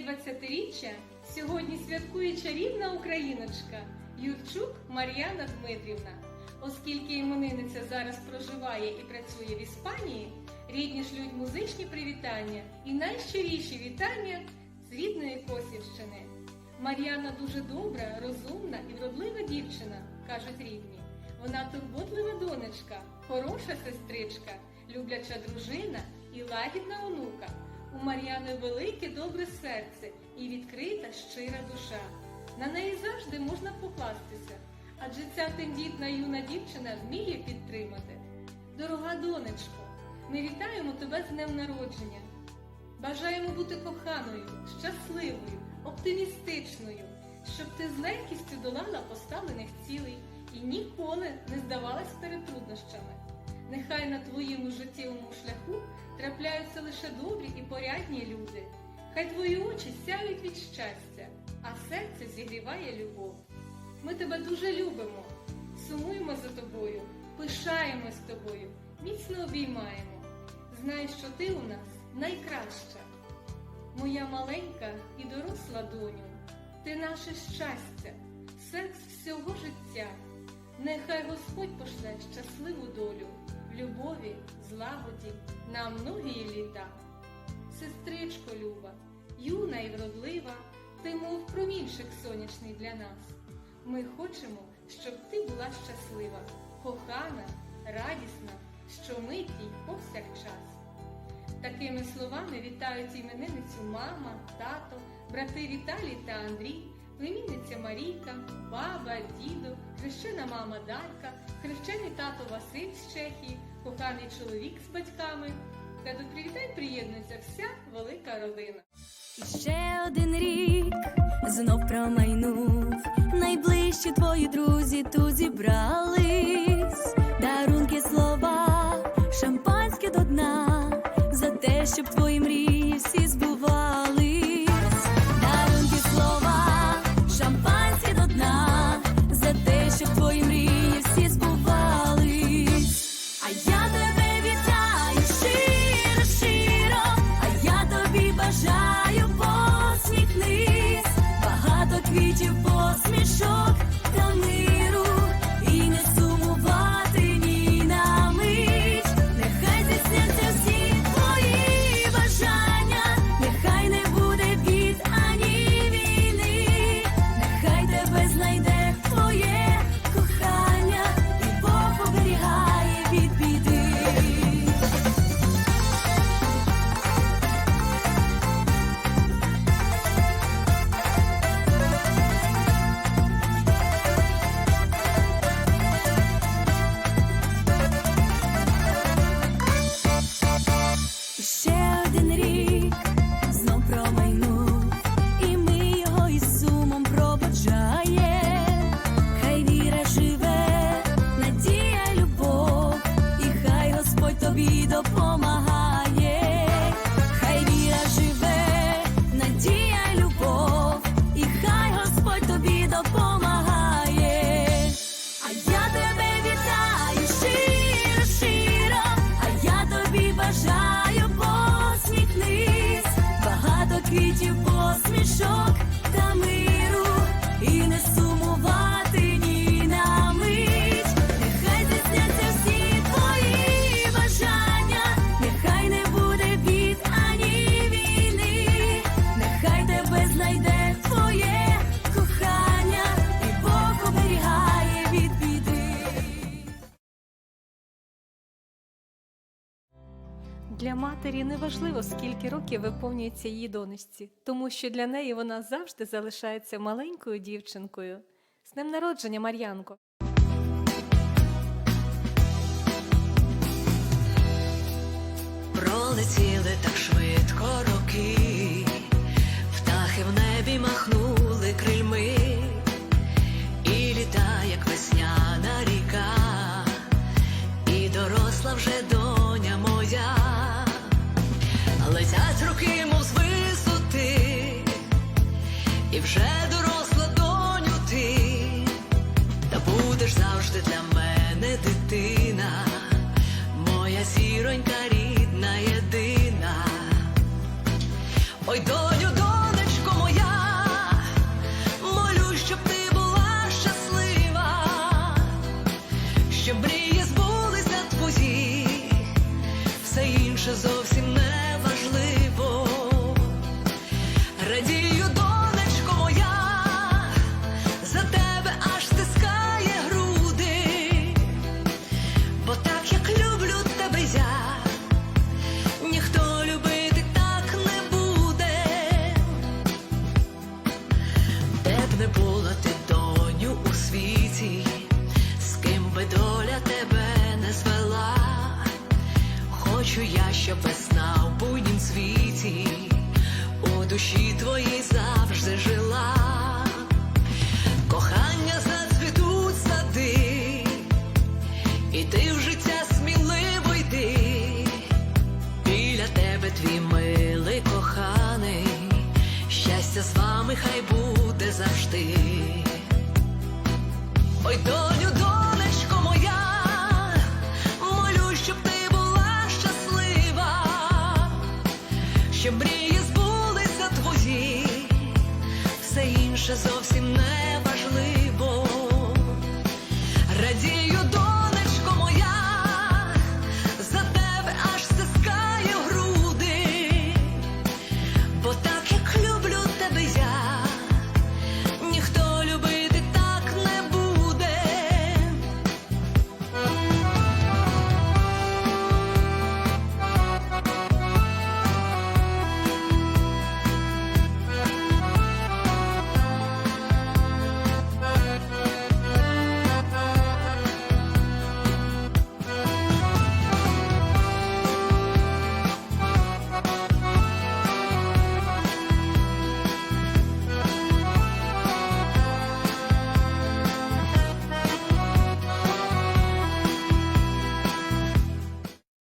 20-річчя сьогодні святкує чарівна україночка Юрчук Мар'яна Дмитрівна. Оскільки іменинниця зараз проживає і працює в Іспанії, рідні шлють музичні привітання і найщиріші вітання з рідної Косівщини. Мар'яна дуже добра, розумна і вродлива дівчина, кажуть рідні. Вона турботлива донечка, хороша сестричка, любляча дружина і лагідна онука. У Мар'яни велике добре серце і відкрита щира душа. На неї завжди можна покластися, адже ця тендітна юна дівчина вміє підтримати. Дорога донечко, ми вітаємо тебе з днем народження. Бажаємо бути коханою, щасливою, оптимістичною, щоб ти з легкістю долала поставлених цілей і ніколи не здавалась перед труднощами. Нехай на твоєму життєвому шляху трапляються лише добрі і порядні люди. Хай твої очі сяють від щастя, а серце зігріває любов. Ми тебе дуже любимо, сумуємо за тобою, пишаємось тобою, міцно обіймаємо. Знай, що ти у нас найкраща. Моя маленька і доросла доню, ти наше щастя, серц всього життя. Нехай Господь пошле щасливу долю в любові, злагоді на многії літа. Сестричко люба, юна і вродлива, ти мов промінчик сонячний для нас. Ми хочемо, щоб ти була щаслива, кохана, радісна, щомиті й повсякчас. Такими словами вітають іменинницю мама, тато, брати Віталій та Андрій, племінниця Марійка, баба, дідо, хрещена мама Дарка, хрещений тато Василь з Чехії, коханий чоловік з батьками. Та до привітань приєднується вся велика родина. І ще один рік знов промайнув. Найближчі твої друзі тут зібрались. Дарунки слова, шампанське до дна, за те, щоб твої бажаю посміхнись, багато квітів, посмішок Для матері не важливо, скільки років виповнюється її донечці, тому що для неї вона завжди залишається маленькою дівчинкою. З днем народження, Мар'янко! Пролетіли так швидко вже доросла доню ти, та будеш завжди для мене дитина, моя зіронька рідна єдина. Ой, доню, донечко моя, молю, щоб ти була щаслива, щоб мрії збулися твої, все інше зовсім. З доля тебе не звела. Хочу я, щоб весна в буйнім світі у душі твоїй завжди жила. Кохання зацвітуть сади, і ти в життя сміливо йди. Біля тебе твій милий коханий, щастя з вами хай буде завжди. Ой, доню, інше зовсім не.